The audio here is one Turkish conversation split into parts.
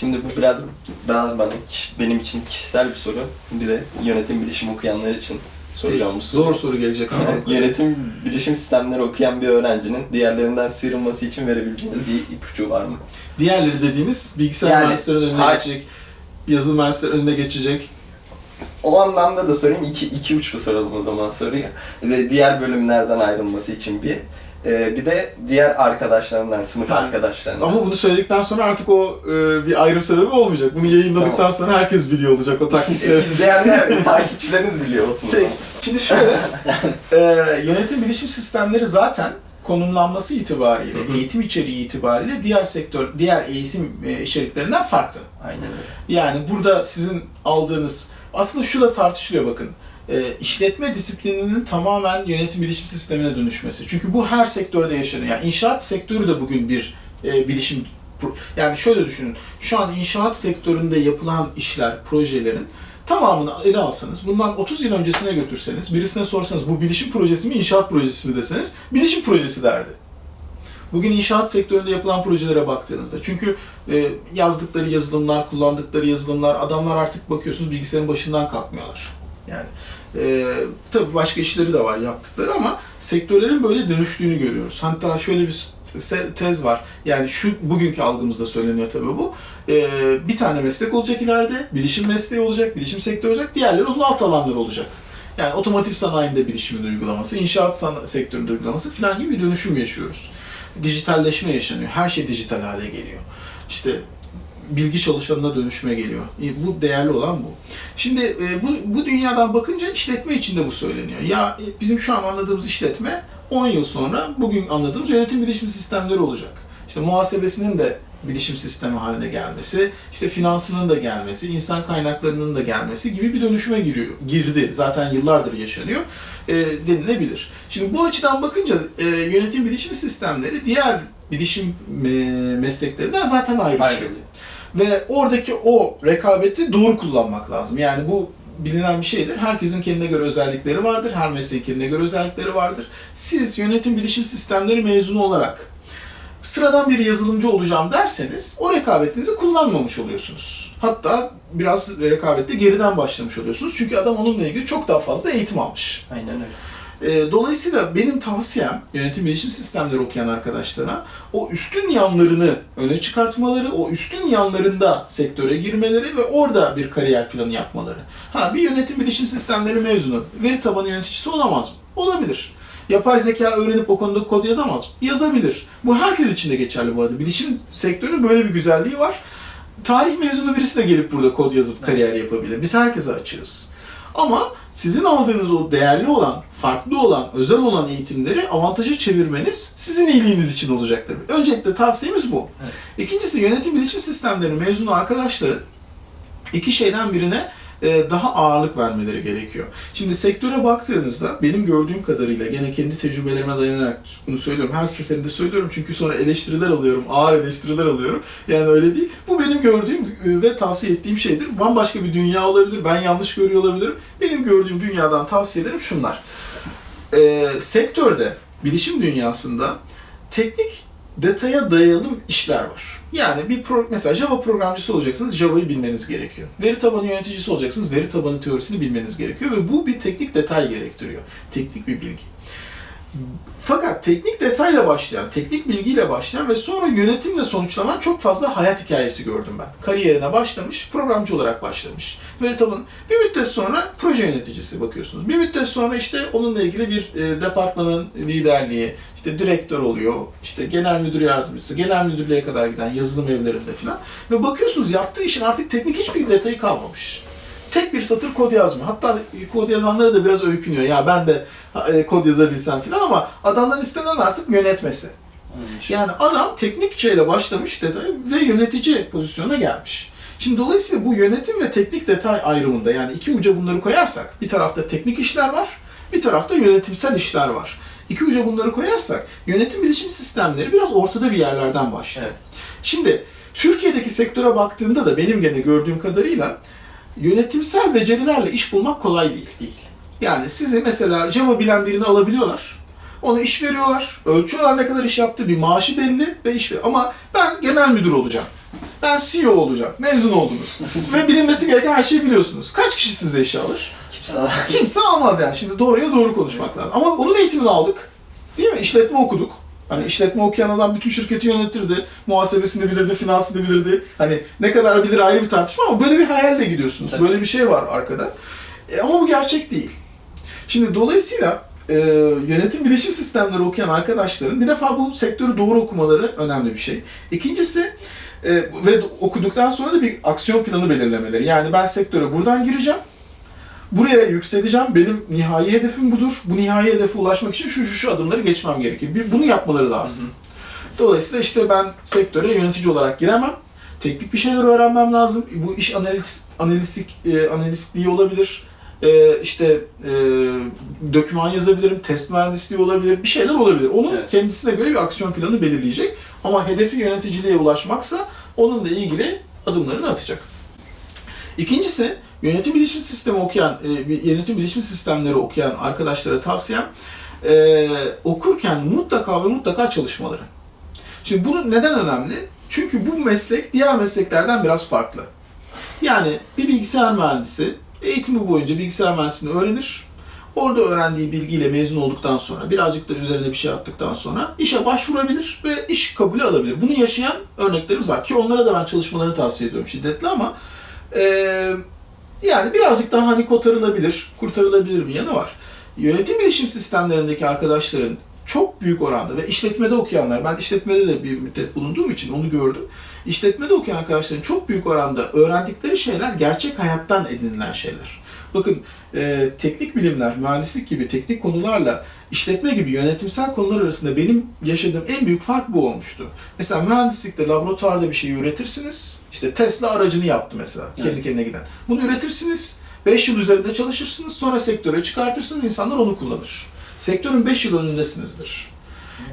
Şimdi bu biraz daha bana benim için kişisel bir soru. Bir de yönetim bilişim okuyanlar için soracağım bu soruyu. Zor soru gelecek ama. Yönetim bilişim sistemleri okuyan bir öğrencinin diğerlerinden sıyrılması için verebileceğiniz bir ipucu var mı? Diğerleri dediğiniz bilgisayar Yani- mühendislerin önüne Hayır. geçecek, yazılım mühendislerin önüne geçecek. O anlamda da sorayım. iki, iki uçlu soralım o zaman soruyu. Diğer bölümlerden ayrılması için bir. Ee, bir de diğer arkadaşlarından, sınıf Ha. arkadaşlarından. Ama bunu söyledikten sonra artık o e, bir ayrım sebebi olmayacak. Bunu yayınladıktan Tamam. sonra herkes biliyor olacak o taktikleri. İzleyenler, takipçileriniz biliyor olsun Peki, şimdi şöyle, e, yönetim bilişim sistemleri zaten konumlanması itibariyle, Hı hı. eğitim içeriği itibariyle diğer sektör, diğer eğitim e, içeriklerinden farklı. Aynen öyle. Yani burada sizin aldığınız, aslında şu da tartışılıyor bakın. E, işletme disiplininin tamamen yönetim bilişim sistemine dönüşmesi. Çünkü bu her sektörde yaşanıyor. Yani inşaat sektörü de bugün bir e, bilişim yani şöyle düşünün. Şu an inşaat sektöründe yapılan işler, projelerin tamamını ele alsanız, bundan 30 yıl öncesine götürseniz, birisine sorsanız bu bilişim projesi mi, inşaat projesi mi deseniz, bilişim projesi derdi. Bugün inşaat sektöründe yapılan projelere baktığınızda, çünkü e, yazdıkları yazılımlar, kullandıkları yazılımlar, adamlar artık bakıyorsunuz bilgisayarın başından kalkmıyorlar. Yani e, tabii başka işleri de var yaptıkları ama sektörlerin böyle dönüştüğünü görüyoruz. Hatta şöyle bir tez var. Yani şu bugünkü algımızda söyleniyor tabii bu. E, bir tane meslek olacak ileride, bilişim mesleği olacak, bilişim sektörü olacak, diğerleri onun alt alanları olacak. Yani otomotiv sanayinde bilişimin uygulaması, inşaat sektöründe uygulaması falan gibi bir dönüşüm yaşıyoruz. Dijitalleşme yaşanıyor. Her şey dijital hale geliyor. İşte bilgi çalışanına dönüşme geliyor. Bu değerli olan bu. Şimdi e, bu, bu dünyadan bakınca işletme içinde bu söyleniyor. Ya e, bizim şu an anladığımız işletme 10 yıl sonra bugün anladığımız yönetim bilişim sistemleri olacak. İşte muhasebesinin de bilişim sistemi haline gelmesi, işte finansının da gelmesi, insan kaynaklarının da gelmesi gibi bir dönüşüme giriyor, girdi. Zaten yıllardır yaşanıyor e, denilebilir. Şimdi bu açıdan bakınca e, yönetim bilişim sistemleri diğer bilişim e, mesleklerinden zaten ayrışıyor. Ayrılıyor. Ve oradaki o rekabeti doğru kullanmak lazım. Yani bu bilinen bir şeydir. Herkesin kendine göre özellikleri vardır. Her mesleğin kendine göre özellikleri vardır. Siz yönetim bilişim sistemleri mezunu olarak sıradan bir yazılımcı olacağım derseniz o rekabetinizi kullanmamış oluyorsunuz. Hatta biraz rekabette geriden başlamış oluyorsunuz. Çünkü adam onunla ilgili çok daha fazla eğitim almış. Aynen öyle. E, Dolayısıyla benim tavsiyem yönetim bilişim sistemleri okuyan arkadaşlara o üstün yanlarını öne çıkartmaları, o üstün yanlarında sektöre girmeleri ve orada bir kariyer planı yapmaları. Ha bir yönetim bilişim sistemleri mezunu veri tabanı yöneticisi olamaz mı? Olabilir. Yapay zeka öğrenip o konuda kod yazamaz mı? Yazabilir. Bu herkes için de geçerli bu arada. Bilişim sektörünün böyle bir güzelliği var. Tarih mezunu birisi de gelip burada kod yazıp kariyer yapabilir. Biz herkese açığız. Ama sizin aldığınız o değerli olan, farklı olan, özel olan eğitimleri avantaja çevirmeniz sizin iyiliğiniz için olacaktır. Öncelikle tavsiyemiz bu. Evet. İkincisi yönetim bilişim sistemleri mezunu arkadaşların iki şeyden birine daha ağırlık vermeleri gerekiyor. Şimdi sektöre baktığınızda benim gördüğüm kadarıyla gene kendi tecrübelerime dayanarak bunu söylüyorum. Her seferinde söylüyorum çünkü sonra eleştiriler alıyorum, ağır eleştiriler alıyorum. Yani öyle değil. Bu benim gördüğüm e, ve tavsiye ettiğim şeydir. Bambaşka bir dünya olabilir, ben yanlış görüyor olabilirim. Benim gördüğüm dünyadan tavsiyelerim şunlar. E, sektörde, bilişim dünyasında teknik detaya dayalı işler var. Yani bir pro, mesela Java programcısı olacaksınız, Java'yı bilmeniz gerekiyor. Veri tabanı yöneticisi olacaksınız, veri tabanı teorisini bilmeniz gerekiyor ve bu bir teknik detay gerektiriyor. Teknik bir bilgi. Fakat teknik detayla başlayan, teknik bilgiyle başlayan ve sonra yönetimle sonuçlanan çok fazla hayat hikayesi gördüm ben. Kariyerine başlamış, programcı olarak başlamış. Veri tabanı bir müddet sonra proje yöneticisi bakıyorsunuz. Bir müddet sonra işte onunla ilgili bir e, departmanın liderliği, işte direktör oluyor, işte genel müdür yardımcısı, genel müdürlüğe kadar giden yazılım evlerinde falan. Ve bakıyorsunuz yaptığı işin artık teknik hiçbir detayı kalmamış. Tek bir satır kod yazmıyor. Hatta kod yazanlara da biraz öykünüyor. Ya ben de e, kod yazabilsem falan ama adamdan istenen artık yönetmesi. Yani adam teknik şeyle başlamış detay ve yönetici pozisyona gelmiş. Şimdi dolayısıyla bu yönetim ve teknik detay ayrımında yani iki uca bunları koyarsak bir tarafta teknik işler var, bir tarafta yönetimsel işler var. İki uca bunları koyarsak yönetim bilişim sistemleri biraz ortada bir yerlerden başlıyor. Evet. Şimdi Türkiye'deki sektöre baktığımda da benim gene gördüğüm kadarıyla yönetimsel becerilerle iş bulmak kolay değil. Değil. Yani sizi mesela Java bilen birini alabiliyorlar. Onu iş veriyorlar. Ölçüyorlar ne kadar iş yaptı. Bir maaşı belli ve iş ver- Ama ben genel müdür olacağım. Ben CEO olacağım. Mezun oldunuz. Ve bilinmesi gereken her şeyi biliyorsunuz. Kaç kişi size işe alır? Kimse Kimse almaz yani. Şimdi doğruya doğru konuşmak lazım. Ama onun eğitimini aldık. Değil mi? İşletme okuduk. Hani işletme okuyan adam bütün şirketi yönetirdi. Muhasebesini bilirdi, finansını bilirdi. Hani ne kadar bilir ayrı bir tartışma ama böyle bir hayalle gidiyorsunuz. Tabii. Böyle bir şey var arkada. E, ama bu gerçek değil. Şimdi dolayısıyla e, yönetim bilişim sistemleri okuyan arkadaşların bir defa bu sektörü doğru okumaları önemli bir şey. İkincisi e, ve okuduktan sonra da bir aksiyon planı belirlemeleri. Yani ben sektöre buradan gireceğim. Buraya yükseleceğim. Benim nihai hedefim budur. Bu nihai hedefe ulaşmak için şu şu şu adımları geçmem gerekir. Bir, bunu yapmaları lazım. Dolayısıyla işte ben sektöre yönetici olarak giremem. Teknik bir şeyler öğrenmem lazım. Bu iş analiz, analitik, e, analistliği olabilir. E, işte e, doküman yazabilirim, test mühendisliği olabilir, bir şeyler olabilir. Onun Evet. kendisine göre bir aksiyon planı belirleyecek. Ama hedefi yöneticiliğe ulaşmaksa onunla ilgili adımlarını atacak. İkincisi, yönetim bilişim sistemi okuyan, e, yönetim bilişim sistemleri okuyan arkadaşlara tavsiyem e, okurken mutlaka ve mutlaka çalışmaları. Şimdi bunu neden önemli? Çünkü bu meslek diğer mesleklerden biraz farklı. Yani bir bilgisayar mühendisi eğitimi boyunca bilgisayar mühendisliğini öğrenir. Orada öğrendiği bilgiyle mezun olduktan sonra, birazcık da üzerine bir şey attıktan sonra işe başvurabilir ve iş kabulü alabilir. Bunu yaşayan örneklerimiz var ki onlara da ben çalışmalarını tavsiye ediyorum şiddetli ama eee yani birazcık daha hani kotarılabilir, kurtarılabilir bir yanı var. Yönetim bilişim sistemlerindeki arkadaşların çok büyük oranda ve işletmede okuyanlar, ben işletmede de bir müddet bulunduğum için onu gördüm. İşletmede okuyan arkadaşların çok büyük oranda öğrendikleri şeyler gerçek hayattan edinilen şeyler. Bakın e, teknik bilimler, mühendislik gibi teknik konularla işletme gibi yönetimsel konular arasında benim yaşadığım en büyük fark bu olmuştu. Mesela mühendislikte laboratuvarda bir şey üretirsiniz. İşte Tesla aracını yaptı mesela kendi Evet. kendine giden. Bunu üretirsiniz. 5 yıl üzerinde çalışırsınız. Sonra sektöre çıkartırsınız. insanlar onu kullanır. Sektörün 5 yıl önündesinizdir.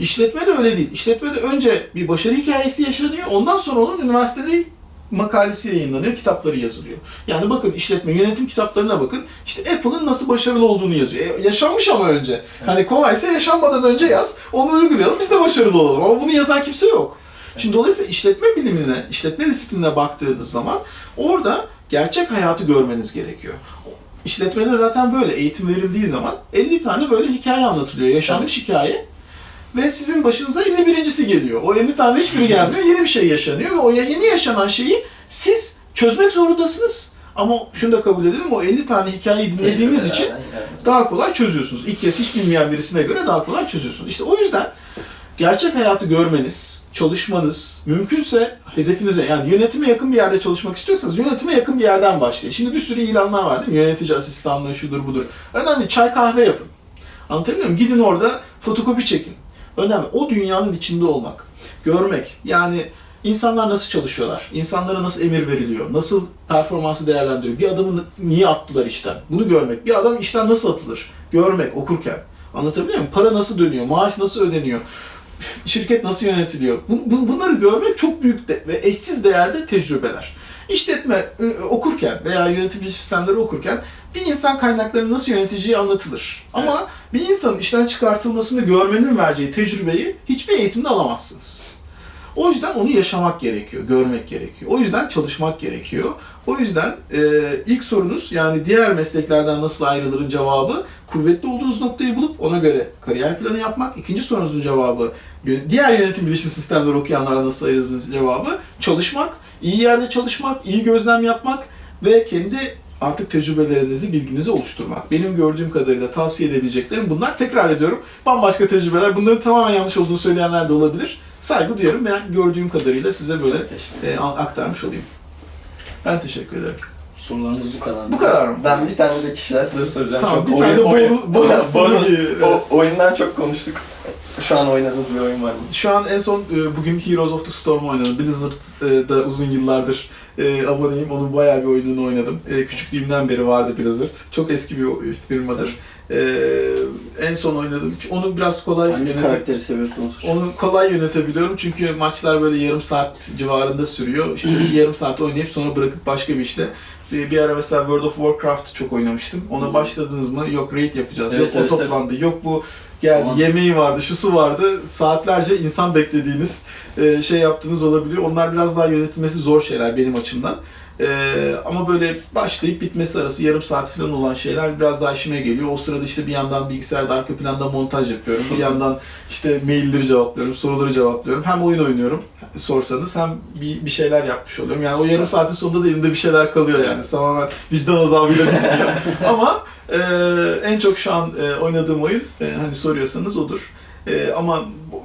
İşletme de öyle değil. İşletmede önce bir başarı hikayesi yaşanıyor. Ondan sonra onun üniversitede makalesi yayınlanıyor, kitapları yazılıyor. Yani bakın işletme yönetim kitaplarına bakın. İşte Apple'ın nasıl başarılı olduğunu yazıyor. E, yaşanmış ama önce. Hani kolaysa yaşanmadan önce yaz. Onu uygulayalım biz de başarılı olalım. Ama bunu yazan kimse yok. Şimdi dolayısıyla işletme bilimine, işletme disiplinine baktığınız zaman orada gerçek hayatı görmeniz gerekiyor. İşletmede zaten böyle eğitim verildiği zaman 50 tane böyle hikaye anlatılıyor. Yaşanmış hikaye. Ve sizin başınıza 51.si geliyor. O 50 tane hiçbiri gelmiyor. Yeni bir şey yaşanıyor ve o yeni yaşanan şeyi siz çözmek zorundasınız. Ama şunu da kabul edelim. O 50 tane hikayeyi dinlediğiniz için daha kolay çözüyorsunuz. İlk kez hiç bilmeyen birisine göre daha kolay çözüyorsunuz. İşte o yüzden gerçek hayatı görmeniz, çalışmanız, mümkünse hedefinize yani yönetime yakın bir yerde çalışmak istiyorsanız yönetime yakın bir yerden başlayın. Şimdi bir sürü ilanlar var değil mi? Yönetici asistanlığı şudur budur. Önemli çay kahve yapın. Anlatabiliyor muyum? Gidin orada fotokopi çekin. Önemli. O dünyanın içinde olmak, görmek. Yani insanlar nasıl çalışıyorlar? İnsanlara nasıl emir veriliyor? Nasıl performansı değerlendiriyor? Bir adamı niye attılar işten? Bunu görmek. Bir adam işten nasıl atılır? Görmek, okurken. Anlatabiliyor muyum? Para nasıl dönüyor? Maaş nasıl ödeniyor? Şirket nasıl yönetiliyor? Bu- bu- Bunları görmek çok büyük de- ve eşsiz değerde tecrübeler. İşletme okurken veya yönetim bilişim sistemleri okurken bir insan kaynaklarını nasıl yöneteceği anlatılır. Ama bir insanın işten çıkartılmasını görmenin vereceği tecrübeyi hiçbir eğitimde alamazsınız. O yüzden onu yaşamak gerekiyor, görmek gerekiyor. O yüzden çalışmak gerekiyor. O yüzden e, ilk sorunuz yani diğer mesleklerden nasıl ayrılırın cevabı kuvvetli olduğunuz noktayı bulup ona göre kariyer planı yapmak. İkinci sorunuzun cevabı diğer yönetim bilişim sistemleri okuyanlara nasıl ayrılırınız cevabı çalışmak, iyi yerde çalışmak, iyi gözlem yapmak ve kendi artık tecrübelerinizi, bilginizi oluşturmak. Benim gördüğüm kadarıyla tavsiye edebileceklerim bunlar. Tekrar ediyorum. Bambaşka tecrübeler. Bunların tamamen yanlış olduğunu söyleyenler de olabilir. Saygı duyarım. Ben gördüğüm kadarıyla size böyle e, aktarmış olayım. Ben teşekkür ederim. Sorularımız bu kadar. Bu kadar mı? Ben bir tane de kişisel soru soracağım. Tamam, Çok bir tane de bonus- bonus bonus. iyi. O, oyundan çok konuştuk. Şu an oynadığınız bir oyun var mı? Şu an en son e, bugün Heroes of the Storm oynadım. Blizzard'da uzun yıllardır e, aboneyim. Onun bayağı bir oyununu oynadım. E, küçüklüğümden beri vardı Blizzard. Çok eski bir o- firmadır. E, en son oynadım. Onu biraz kolay Hangi yönetim- karakteri seviyorsunuz? Onu kolay yönetebiliyorum çünkü maçlar böyle yarım saat civarında sürüyor. İşte bir yarım saat oynayıp sonra bırakıp başka bir işte. Bir, bir ara mesela World of Warcraft çok oynamıştım. Ona başladınız mı? Yok raid yapacağız. Evet, yok evet, o toplandı. Yok bu geldi. Aman. Yemeği vardı, şusu vardı. Saatlerce insan beklediğiniz, e, şey yaptığınız olabiliyor. Onlar biraz daha yönetilmesi zor şeyler benim açımdan. E, ama böyle başlayıp bitmesi arası yarım saat falan olan şeyler biraz daha işime geliyor. O sırada işte bir yandan bilgisayarda arka planda montaj yapıyorum. Bir yandan işte mailleri cevaplıyorum, soruları cevaplıyorum. Hem oyun oynuyorum sorsanız hem bir, bir şeyler yapmış oluyorum. Yani o yarım saatin sonunda da elimde bir şeyler kalıyor yani. Tamamen vicdan azabıyla bitmiyor. ama e, en çok şu an e, oynadığım oyun e, hani soruyorsanız odur. E, ama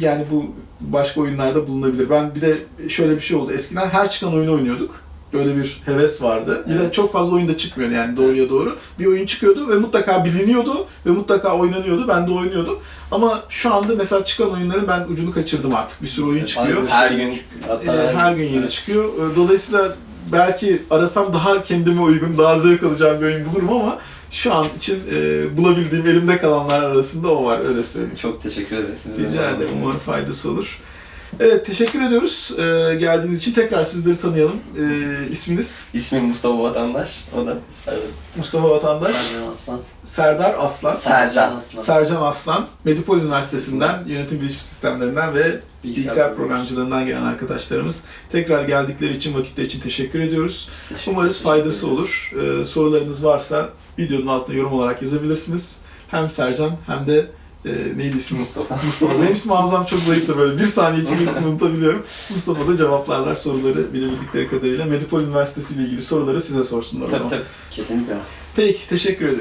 yani bu başka oyunlarda bulunabilir. Ben bir de şöyle bir şey oldu. Eskiden her çıkan oyunu oynuyorduk. Böyle bir heves vardı. Bir de Evet. çok fazla oyunda çıkmıyor yani doğruya doğru. Bir oyun çıkıyordu ve mutlaka biliniyordu ve mutlaka oynanıyordu. Ben de oynuyordum. Ama şu anda mesela çıkan oyunların ben ucunu kaçırdım artık. Bir sürü oyun çıkıyor. Her gün. Hatta Ee, her gün yeni evet. çıkıyor. Ee, Dolayısıyla belki arasam daha kendime uygun, daha zevk alacağım bir oyun bulurum ama şu an için e, bulabildiğim elimde kalanlar arasında o var öyle söyleyeyim. Çok teşekkür ederiz. Rica ederim. Umarım faydası olur. Evet, teşekkür ediyoruz ee, geldiğiniz için. Tekrar sizleri tanıyalım. Ee, isminiz İsmim Mustafa Vatandaş. O da evet. Mustafa Vatandaş, Sercan Aslan. Serdar Aslan, Sercan. Aslan. Sercan Aslan, Medipol Üniversitesi'nden Yönetim Bilişim Sistemlerinden ve bilgisayar programcılığından gelen arkadaşlarımız. Tekrar geldikleri için, vakitleri için teşekkür ediyoruz. Teşekkür- Umarız teşekkür faydası ederiz. olur. Ee, sorularınız varsa videonun altına yorum olarak yazabilirsiniz. Hem Sercan hem de e, neydi ismi? Mustafa. Mustafa. Benim ismim hafızam çok zayıftır böyle. Bir saniye içinde ismini unutabiliyorum. Mustafa da cevaplarlar soruları bilebildikleri kadarıyla. Medipol Üniversitesi ile ilgili soruları size sorsunlar. Tabii tabii. Kesinlikle. Peki, teşekkür ediyoruz.